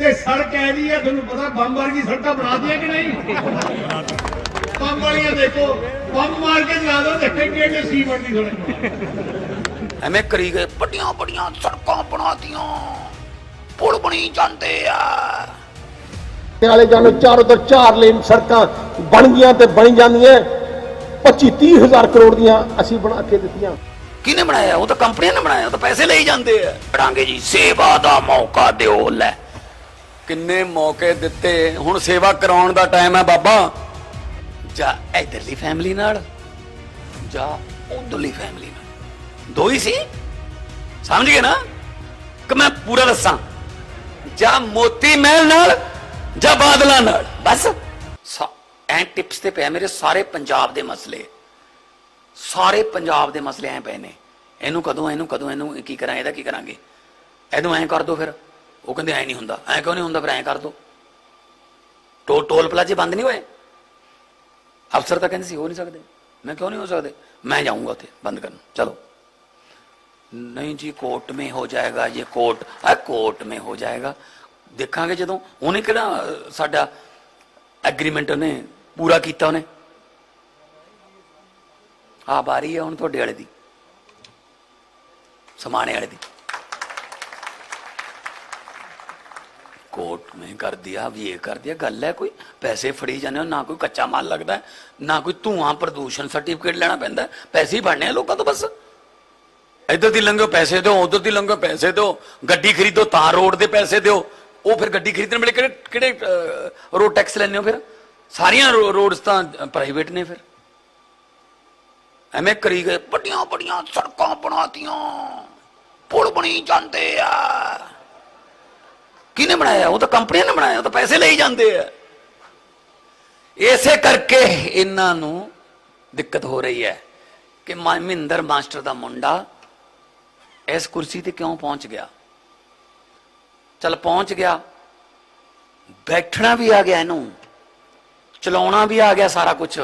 ਤੇ ਸੜਕ ਐਦੀ ਹੈ ਤੁਹਾਨੂੰ ਪਤਾ ਬੰਬ ਵਰਗੀ ਸੜਕਾਂ ਬਣਾ ਦਿਆ ਕਿ ਨਹੀਂ? ਬੰਬ ਵਾਲੀਆਂ ਦੇਖੋ ਬੰਬ ਮਾਰ ਕੇ ਚਲਾ ਦੋ ਦੇਖੇ ਕਿਹੜੇ ਸੀਮੈਂਟ ਦੀ ਸੜਕ। ਐਵੇਂ ਕਰੀ ਗਏ ਵੱਡੀਆਂ ਵੱਡੀਆਂ ਸੜਕਾਂ ਬਣਾਤੀਆਂ ਪੁਲ ਬਣੀ ਜਾਂਦੇ ਆ। ਤੇ ਵਾਲੇ ਜਾਨੋ ਚਾਰੋਂ ਤੋਂ ਚਾਰ ਲੇਨ ਸੜਕਾਂ ਬਣ ਗਈਆਂ ਤੇ ਬਣੀ ਜਾਂਦੀਆਂ। 25 30 ਹਜ਼ਾਰ ਕਰੋੜ ਦੀਆਂ ਅਸੀਂ ਬਣਾ ਕੇ ਦਿੱਤੀਆਂ। ਕਿਹਨੇ ਬਣਾਇਆ? ਉਹ ਤਾਂ ਕੰਪਨੀਆਂ ਨੇ ਬਣਾਇਆ ਉਹ ਤਾਂ ਪੈਸੇ ਲਈ ਜਾਂਦੇ ਆ। ਪੜਾਂਗੇ ਜੀ ਸੇਵਾ ਦਾ ਮੌਕਾ ਦਿਓ ਲੈ। ਕਿੰਨੇ ਮੌਕੇ ਦਿੱਤੇ। ਹੁਣ ਸੇਵਾ ਕਰਾਉਣ ਦਾ ਟਾਈਮ ਹੈ ਬਾਬਾ। ਜਾ ਇਧਰਲੀ ਫੈਮਿਲੀ ਨਾਲ, ਜਾ ਉਧਰਲੀ ਫੈਮਿਲੀ ਨਾਲ। ਦੋ ਹੀ ਸੀ? ਸਮਝ ਗਏ ਨਾ? ਕਿ ਮੈਂ ਪੂਰਾ ਦੱਸਾਂ। ਜਾਂ ਮੋਤੀ ਮਹਿਲ ਨਾਲ, ਜਾਂ ਬਾਦਲਾਂ ਨਾਲ। ਬਸ। ਐਂ ਟਿਪਸ ਤੇ ਪਿਆ ਮੇਰੇ ਸਾਰੇ ਪੰਜਾਬ ਦੇ ਮਸਲੇ। ਸਾਰੇ ਪੰਜਾਬ ਦੇ ਮਸਲੇ ਐ ਪਏ ਨੇ। ਇਹਨੂੰ ਕਦੋਂ ਇਹਨੂੰ ਕਦੋਂ, ਇਹਨੂੰ ਕੀ ਕਰਾਂ, ਇਹਦਾ ਕੀ ਕਰਾਂਗੇ? ਇਹਨੂੰ ਐਂ ਕਰ ਦੋ ਫਿਰ। ਉਹ ਕਹਿੰਦੇ ਐ ਨਹੀਂ ਹੁੰਦਾ। ਐ ਕਿਉਂ ਨਹੀਂ ਹੁੰਦਾ ਫਿਰ? ਐਂ ਕਰ ਦੋ। ਟੋਲ ਟੋਲ ਪਲਾਜ਼ੇ ਬੰਦ ਨਹੀਂ ਹੋਏ? ਅਫਸਰ ਤਾਂ ਕਹਿੰਦੇ ਸੀ ਹੋ ਨਹੀਂ ਸਕਦੇ। ਮੈਂ ਕਿਉਂ ਨਹੀਂ ਹੋ ਸਕਦੇ? ਮੈਂ ਜਾਊਂਗਾ ਉੱਥੇ ਬੰਦ ਕਰਨ। ਚਲੋ। ਨਹੀਂ ਜੀ ਕੋਰਟ में ਹੋ ਜਾਏਗਾ ਇਹ ਕੋਰਟ ਆ ਕੋਰਟ ਮੇ ਹੋ ਜਾਏਗਾ। ਦੇਖਾਂਗੇ ਜਦੋਂ। ਉਹਨੇ ਕਿਹੜਾ ਅਹ, ਸਾਡਾ ਐਗਰੀਮੈਂਟ ਉਹਨੇ ਪੂਰਾ ਕੀਤਾ ਉਹਨੇ? ਆ ਬਾਰੀ ਹੈ ਹੁਣ ਤੁਹਾਡੇ ਵਾਲੇ ਦੀ। ਸਮਾਣੇ ਵਾਲੇ ਦੀ। ਕੋਰਟ में ਕਰ ਦਿਆ ਵੀ ਇਹ ਕਰ ਦਿਆ। ਗੱਲ ਹੈ ਕੋਈ ਪੈਸੇ ਫੜੀ ਜਾਂਦੇ ਹੋ ਨਾ ਕੋਈ ਕੱਚਾ ਮਾਲ ਲੱਗਦਾ ਹੈ, ਨਾ ਕੋਈ ਧੂਆਂ ਪ੍ਰਦੂਸ਼ਣ ਸਰਟੀਫਿਕੇਟ ਲੈਣਾ ਪੈਂਦਾ ਹੈ, ਪੈਸੇ ਹੀ ਬਣਨੇ ਆ ਲੋਕਾਂ ਤੋਂ ਬਸ। ਇੱਧਰ ਦੀ ਲੰਘੋ ਪੈਸੇ ਦਿਓ ਉਧਰ ਦੀ ਲੰਘੋ ਪੈਸੇ ਦਿਓ। ਗੱਡੀ ਖਰੀਦੋ ਤਾਂ ਰੋਡ ਦੇ ਪੈਸੇ ਦਿਓ। ਉਹ ਫਿਰ ਗੱਡੀ ਖਰੀਦਣ ਵੇਲੇ ਕਿਹੜੇ ਕਿਹੜੇ ਅਹ, ਰੋਡ ਟੈਕਸ ਲੈਂਦੇ ਹੋ ਫਿਰ? ਸਾਰੀਆਂ ਰੋ- ਰੋਡਸ ਤਾਂ ਪ੍ਰਾਈਵੇਟ ਨੇ ਫਿਰ। ਐਵੇਂ ਕਰੀ ਗਏ ਵੱਡੀਆਂ ਵੱਡੀਆਂ ਸੜਕਾਂ ਬਣਾਤੀਆਂ। ਪੁਲ ਬਣੀ ਜਾਂਦੇ ਆ। ਕਿਹਨੇ ਬਣਾਇਆ? ਉਹ ਤਾਂ ਕੰਪਨੀਆਂ ਨੇ ਬਣਾਇਆ, ਉਹ ਤਾਂ ਪੈਸੇ ਲਈ ਜਾਂਦੇ ਆ। ਇਸੇ ਕਰਕੇ ਇਹਨਾਂ ਨੂੰ ਦਿੱਕਤ ਹੋ ਰਹੀ ਹੈ ਕਿ ਮਹਿੰਦਰ ਮਾਸਟਰ ਦਾ ਮੁੰਡਾ ਇਸ ਕੁਰਸੀ ਤੇ ਕਿਉਂ ਪਹੁੰਚ ਗਿਆ? ਚਲ ਪਹੁੰਚ ਗਿਆ। ਬੈਠਣਾ ਵੀ ਆ ਗਿਆ ਇਹਨੂੰ। ਚਲਾਉਣਾ ਵੀ ਆ ਗਿਆ ਸਾਰਾ ਕੁਝ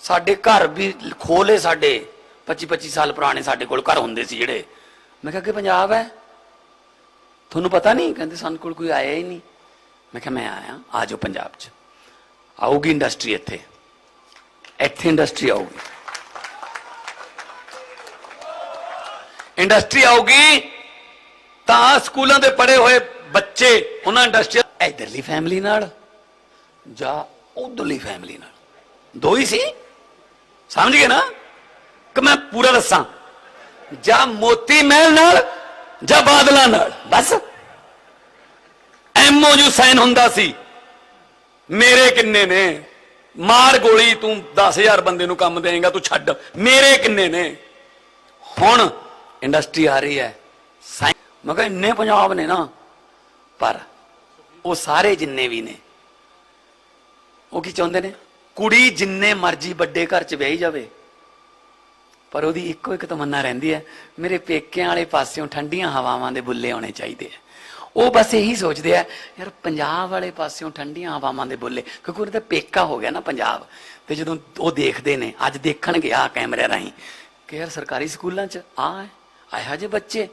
ਸਾਡੇ ਘਰ ਵੀ ਖੋਲੇ ਸਾਡੇ। 25 25 ਸਾਲ ਪੁਰਾਣੇ ਸਾਡੇ ਕੋਲ ਘਰ ਹੁੰਦੇ ਸੀ ਜਿਹੜੇ। ਮੈਂ ਕਿਹਾ ਕਿ ਪੰਜਾਬ ਹੈ? ਤੁਹਾਨੂੰ ਪਤਾ ਨਹੀਂ? ਕਹਿੰਦੇ, ਸਾਨੂੰ ਕੋਲ ਕੋਈ ਆਇਆ ਹੀ ਨਹੀਂ। ਮੈਂ ਕਿਹਾ, ਮੈਂ ਆਇਆ, ਆ ਜਾਓ ਪੰਜਾਬ 'ਚ। ਆਊਗੀ ਇੰਡਸਟਰੀ ਇੱਥੇ। ਇੱਥੇ ਇੰਡਸਟਰੀ ਆਊਗੀ। ਇੰਡਸਟਰੀ ਆਊਗੀ ਤਾਂ ਸਕੂਲਾਂ ਦੇ ਪੜੇ ਹੋਏ ਬੱਚੇ, ਉਹਨਾਂ ਇੰਡਸਟਰੀ ਇਧਰਲੀ ਫੈਮਿਲੀ ਨਾਲ ਜਾਂ ਉਧਰਲੀ ਫੈਮਿਲੀ ਨਾਲ? ਦੋ ਹੀ ਸੀ? ਸਮਝ ਗਏ ਨਾ? ਕਿ ਮੈਂ ਪੂਰਾ ਦੱਸਾਂ। ਜਾਂ ਮੋਤੀ ਮਹਿਲ ਨਾਲ ਜਾਂ ਬਾਦਲਾਂ ਨਾਲ? ਬਸ। ਐਮਓਯੂ ਸਾਈਨ ਹੁੰਦਾ ਸੀ। ਮੇਰੇ ਕਿੰਨੇ ਨੇ? ਮਾਰ ਗੋਲੀ ਤੂੰ 10000 ਬੰਦੇ ਨੂੰ ਕੰਮ ਦੇਏਗਾ, ਤੂੰ ਛੱਡ। ਮੇਰੇ ਕਿੰਨੇ ਨੇ? ਹੁਣ ਇੰਡਸਟਰੀ ਆ ਰਹੀ ਹੈ। ਸਾਇ- ਮੈਂ ਕਿਹਾ ਇੰਨੇ ਪੰਜਾਬ ਨੇ ਨਾ। ਪਰ ਉਹ ਸਾਰੇ ਜਿੰਨੇ ਵੀ ਨੇ, ਉਹ ਕੀ ਚਾਹੁੰਦੇ ਨੇ? ਕੁੜੀ ਜਿੰਨੇ ਮਰਜ਼ੀ ਵੱਡੇ ਘਰ ਚ ਵਿਆਹੀ ਜਾਵੇ। ਪਰ ਉਹਦੀ ਇੱਕੋ ਇੱਕ ਤਮੰਨਾ ਰਹਿੰਦੀ ਹੈ, ਮੇਰੇ ਪੇਕਿਆਂ ਵਾਲੇ ਪਾਸਿਓਂ ਠੰਡੀਆਂ ਹਵਾਵਾਂ ਦੇ ਬੁੱਲੇ ਆਉਣੇ ਚਾਹੀਦੇ ਆ। ਉਹ ਬਸ ਇਹੀ ਸੋਚਦੇ ਆ, ਯਾਰ ਪੰਜਾਬ ਵਾਲੇ ਪਾਸਿਓਂ ਠੰਡੀਆਂ ਹਵਾਵਾਂ ਦੇ ਬੁੱਲੇ, ਕਿਉਂਕਿ ਉਹਦਾ ਪੇਕਾ ਹੋ ਗਿਆ ਨਾ ਪੰਜਾਬ। ਤੇ ਜਦੋਂ ਉਹ ਦੇਖਦੇ ਨੇ, ਅੱਜ ਦੇਖਣਗੇ ਆ ਕੈਮਰੇ ਰਾਹੀਂ ਕਿ ਯਾਰ ਸਰਕਾਰੀ ਸਕੂਲਾਂ 'ਚ ਆ ਹੈ ਆਇਆ ਜੇ ਬੱਚੇ,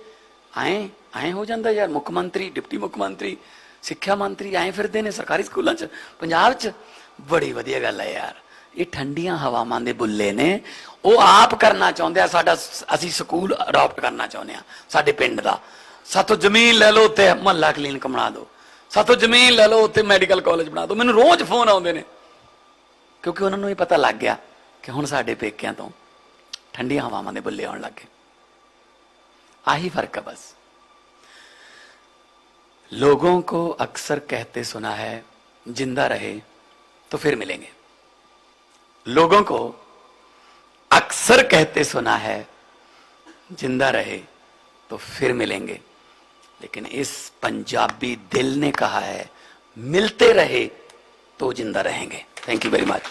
ਆਏ ਆਏ ਹੋ ਜਾਂਦਾ ਯਾਰ ਮੁੱਖ ਮੰਤਰੀ, ਡਿਪਟੀ ਮੁੱਖ ਮੰਤਰੀ, ਸਿੱਖਿਆ ਮੰਤਰੀ ਆਏ ਫਿਰਦੇ ਨੇ ਸਰਕਾਰੀ ਸਕੂਲਾਂ 'ਚ, ਪੰਜਾਬ 'ਚ। ਬੜੀ ਵਧੀਆ ਗੱਲ ਹੈ ਯਾਰ। ਇਹ ਠੰਡੀਆਂ ਹਵਾਵਾਂ ਦੇ ਬੁੱਲੇ ਨੇ ਉਹ ਆਪ ਕਰਨਾ ਚਾਹੁੰਦੇ ਆ ਸਾਡਾ ਅਸੀਂ ਸਕੂਲ ਅਡਾਪਟ ਕਰਨਾ ਚਾਹੁੰਦੇ ਆ ਸਾਡੇ ਪਿੰਡ ਦਾ ਸਾਤੋਂ ਜ਼ਮੀਨ ਲੈ ਲਓ ਤੇ ਮਹੱਲਾ ਕਲੀਨਿਕ ਬਣਾ ਦਿਓ ਸਾਤੋਂ ਜ਼ਮੀਨ ਲੈ ਲਓ ਤੇ ਮੈਡੀਕਲ ਕਾਲਜ ਬਣਾ ਦਿਓ ਮੈਨੂੰ ਰੋਜ਼ ਫੋਨ ਆਉਂਦੇ ਨੇ ਕਿਉਂਕਿ ਉਹਨਾਂ ਨੂੰ ਇਹ ਪਤਾ ਲੱਗ ਗਿਆ ਕਿ ਹੁਣ ਸਾਡੇ ਪੇਕਿਆਂ ਤੋਂ ਠੰਡੀਆਂ ਹਵਾਵਾਂ ਦੇ ਬੁੱਲੇ ਆਉਣ ਲੱਗੇ आही फर्क है बस लोगों को अक्सर कहते सुना है जिंदा रहे तो फिर मिलेंगे लोगों को अक्सर कहते सुना है, ज़िंदा रहे तो फिर मिलेंगे। लेकिन इस पंजाबी दिल ने कहा है, मिलते रहे तो ज़िंदा रहेंगे। Thank you very much